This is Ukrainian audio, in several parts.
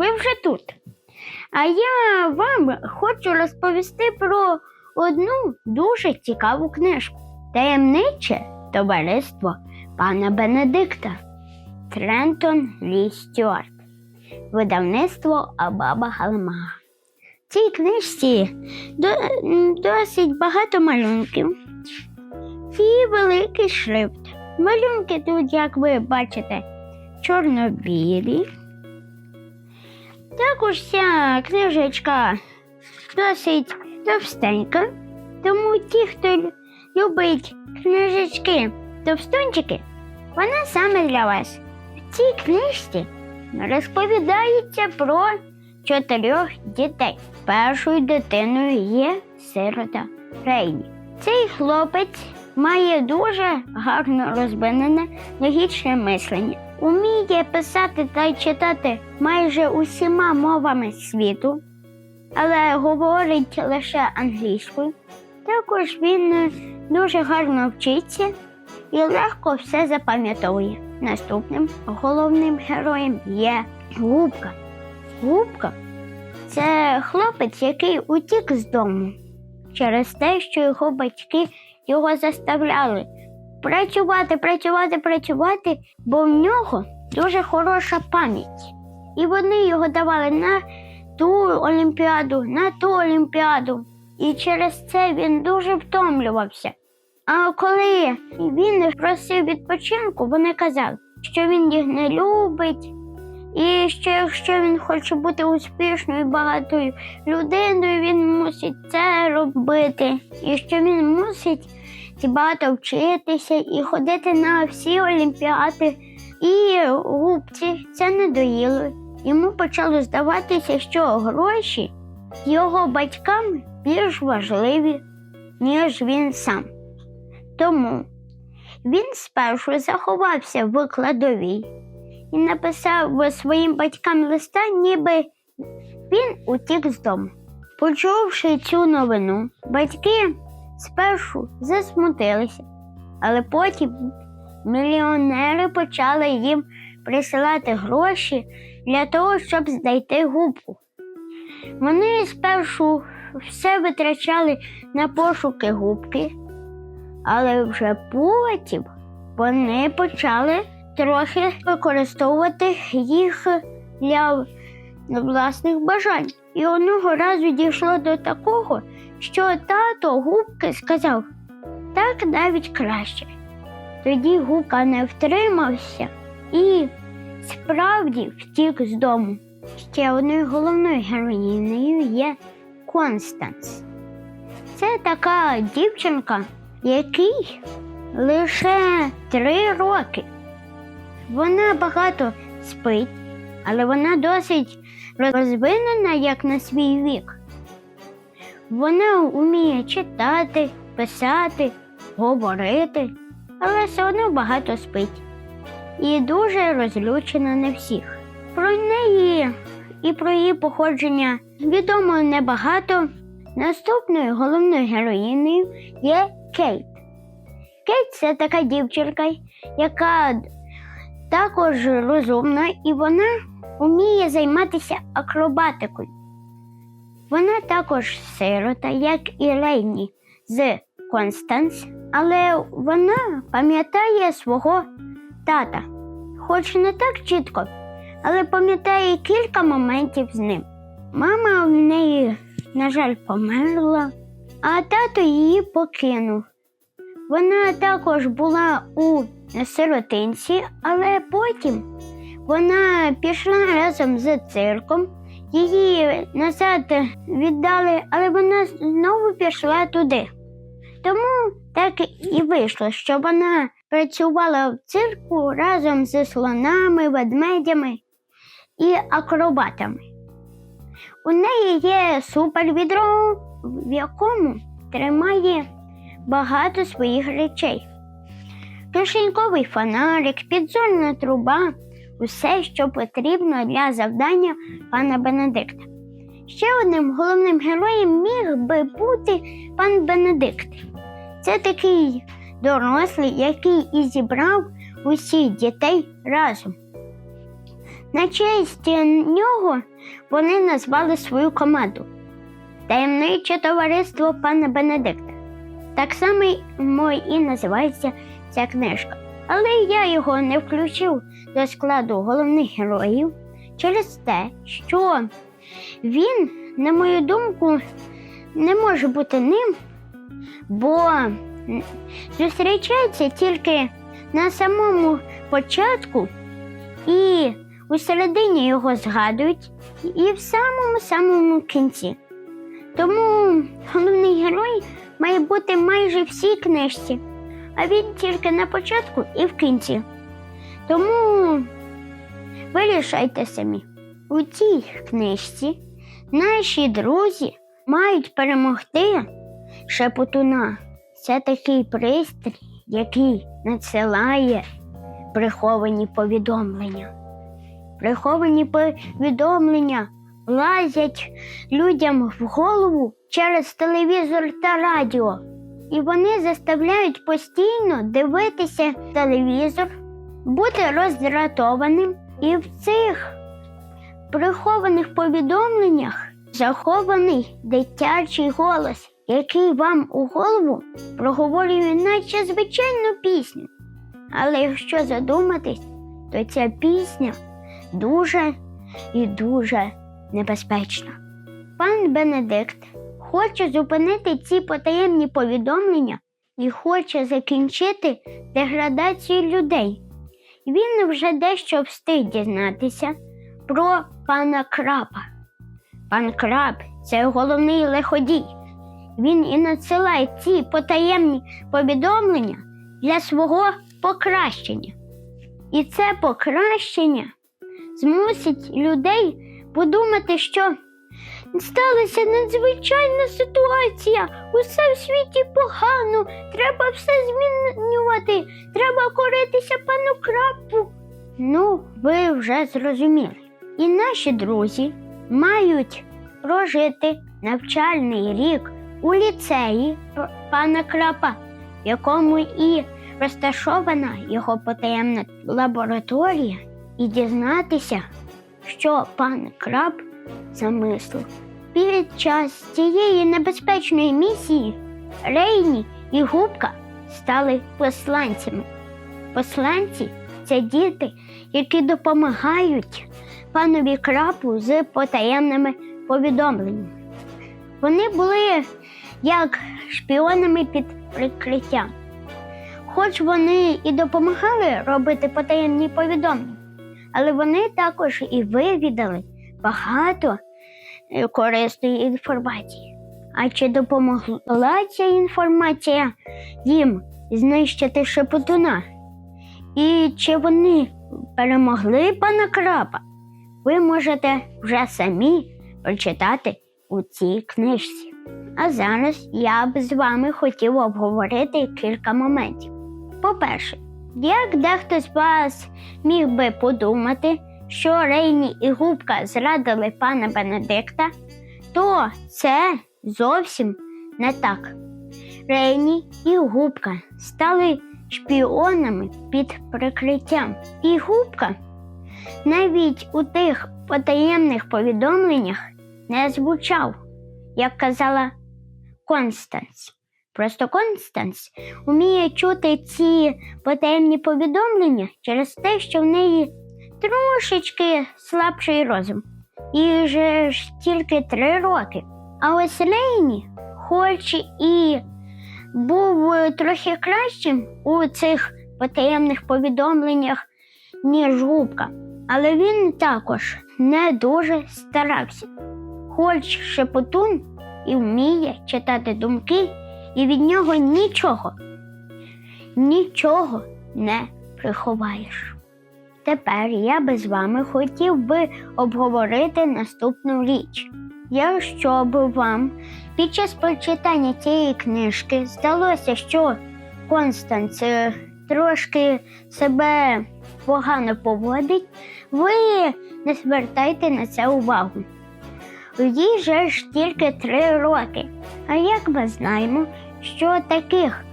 ви вже тут. А я вам хочу розповісти про одну дуже цікаву книжку Таємниче товариство пана Бенедикта Трентон Лі Стюарт. Видавництво Абаба Галамага. В цій книжці досить багато малюнків і великий шрифт. Малюнки тут, як ви бачите, чорно-білі. Також ця книжечка досить товстенька, тому ті, хто любить книжечки товстунчики, вона саме для вас. В цій книжці розповідається про чотирьох дітей. Першою дитиною є сирота Рейні. Цей хлопець має дуже гарно розвинене логічне мислення. Уміє писати та й читати майже усіма мовами світу, але говорить лише англійською. Також він е, дуже гарно вчиться і легко все запам'ятовує. Наступним головним героєм є Губка. Губка це хлопець, який утік з дому через те, що його батьки його заставляли працювати, працювати, працювати, бо в нього дуже хороша пам'ять. І вони його давали на ту олімпіаду, на ту олімпіаду. І через це він дуже втомлювався. А коли він просив відпочинку, вони казали, що він їх не любить, і що якщо він хоче бути успішною багатою людиною, він мусить це робити, і що він мусить багато вчитися і ходити на всі олімпіади. І губці це не доїло. Йому почало здаватися, що гроші його батькам більш важливі, ніж він сам. Тому він спершу заховався в кладовій і написав своїм батькам листа, ніби він утік з дому. Почувши цю новину, батьки спершу засмутилися, але потім мільйонери почали їм присилати гроші для того, щоб знайти губку. Вони спершу все витрачали на пошуки губки, але вже потім вони почали трохи використовувати їх для власних бажань. І одного разу дійшло до такого, що тато губки сказав так навіть краще. Тоді губка не втримався і справді втік з дому. Ще одною головною героїнею є Констанс. Це така дівчинка, якій лише три роки. Вона багато спить, але вона досить розвинена як на свій вік. Вона вміє читати, писати, говорити, але все одно багато спить. І дуже розлючена на всіх. Про неї і про її походження відомо небагато. Наступною головною героїнею є Кейт. Кейт це така дівчинка, яка також розумна, і вона вміє займатися акробатикою. Вона також сирота, як і Рейні з Констанс, але вона пам'ятає свого тата, хоч не так чітко, але пам'ятає кілька моментів з ним. Мама в неї, на жаль, померла, а тато її покинув. Вона також була у сиротинці, але потім вона пішла разом з цирком. Її назад віддали, але вона знову пішла туди. Тому так і вийшло, що вона працювала в цирку разом зі слонами, ведмедями і акробатами. У неї є супервідро, в якому тримає багато своїх речей. Кишеньковий фонарик, підзорна труба усе, що потрібно для завдання пана Бенедикта. Ще одним головним героєм міг би бути пан Бенедикт. Це такий дорослий, який і зібрав усіх дітей разом. На честь нього вони назвали свою команду Таємниче товариство пана Бенедикта. Так само і називається ця книжка. Але я його не включив до складу головних героїв через те, що він, на мою думку, не може бути ним, бо зустрічається тільки на самому початку, і у середині його згадують, і в самому самому кінці. Тому головний герой має бути майже всій книжці, а він тільки на початку і в кінці. Тому вирішайте самі. У цій книжці наші друзі мають перемогти шепотуна. Це такий пристрій, який надсилає приховані повідомлення. Приховані повідомлення лазять людям в голову через телевізор та радіо. І вони заставляють постійно дивитися телевізор, бути роздратованим. І в цих прихованих повідомленнях захований дитячий голос, який вам у голову проговорює наче звичайну пісню. Але якщо задуматись, то ця пісня дуже і дуже небезпечна. Пан Бенедикт хоче зупинити ці потаємні повідомлення і хоче закінчити деградацію людей. Він вже дещо встиг дізнатися про пана Крапа. Пан Краб це головний лиходій. Він і надсилає ці потаємні повідомлення для свого покращення. І це покращення змусить людей подумати, що сталася надзвичайна ситуація, усе в світі погано, треба все змінювати, треба коритися пану крапу. Ну, ви вже зрозуміли. І наші друзі мають прожити навчальний рік у ліцеї пана Крапа, в якому і розташована його потаємна лабораторія, і дізнатися, що пан Краб замислив. Під час цієї небезпечної місії Рейні і Губка стали посланцями. Посланці це діти, які допомагають панові крапу з потаємними повідомленнями. Вони були як шпіонами під прикриттям. Хоч вони і допомагали робити потаємні повідомлення, але вони також і вивідали багато е, корисної інформації. А чи допомогла ця інформація їм знищити шепотуна? І чи вони перемогли пана крапа? Ви можете вже самі прочитати у цій книжці. А зараз я б з вами хотів обговорити кілька моментів. По-перше, як дехто з вас міг би подумати, що Рейні і Губка зрадили пана Бенедикта, то це зовсім не так. Рейні і Губка стали шпіонами під прикриттям. І Губка навіть у тих потаємних повідомленнях не звучав, як казала Констанс. Просто Констанс вміє чути ці потаємні повідомлення через те, що в неї трошечки слабший розум. І вже ж тільки три роки. А ось Рейні, хоч і був е, трохи кращим у цих потаємних повідомленнях, ніж губка, але він також не дуже старався. Хоч шепотун і вміє читати думки, і від нього нічого, нічого не приховаєш. Тепер я би з вами хотів би обговорити наступну річ. Якщо б вам під час прочитання цієї книжки здалося, що Констанц е, трошки себе погано поводить, ви не звертайте на це увагу. Їй же ж тільки три роки. А як ми знаємо, що таких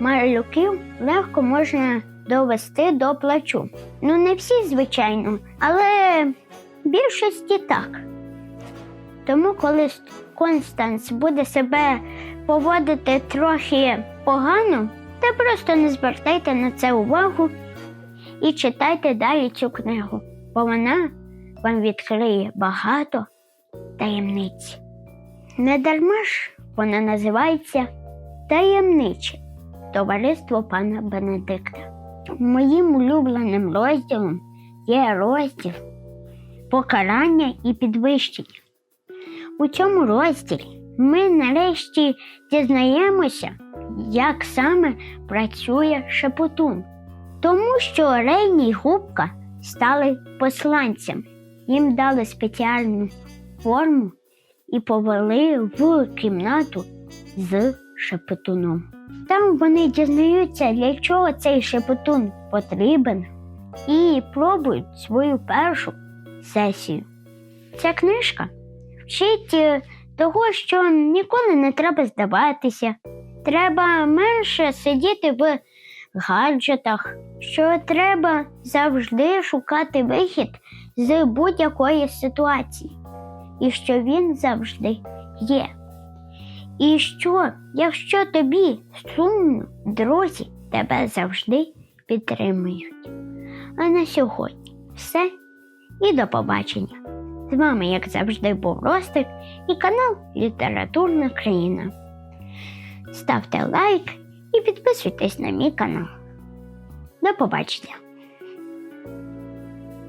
малюків легко можна довести до плачу. Ну, не всі, звичайно, але більшості так. Тому, коли Констанс буде себе поводити трохи погано, та просто не звертайте на це увагу і читайте далі цю книгу, бо вона вам відкриє багато таємниць. Не дарма ж вона називається Таємниче товариство пана Бенедикта. Моїм улюбленим розділом є розділ покарання і підвищення. У цьому розділі ми нарешті дізнаємося, як саме працює шепотун, тому що Рейні й Губка стали посланцями. Їм дали спеціальну форму і повели в кімнату з шепотуном. Там вони дізнаються, для чого цей шепотун потрібен, і пробують свою першу сесію. Ця книжка вчить е, того, що ніколи не треба здаватися, треба менше сидіти в гаджетах, що треба завжди шукати вихід з будь-якої ситуації, і що він завжди є. І що, якщо тобі сумно, друзі тебе завжди підтримують. А на сьогодні все і до побачення. З вами, як завжди, був Ростик і канал Літературна країна. Ставте лайк і підписуйтесь на мій канал. До побачення!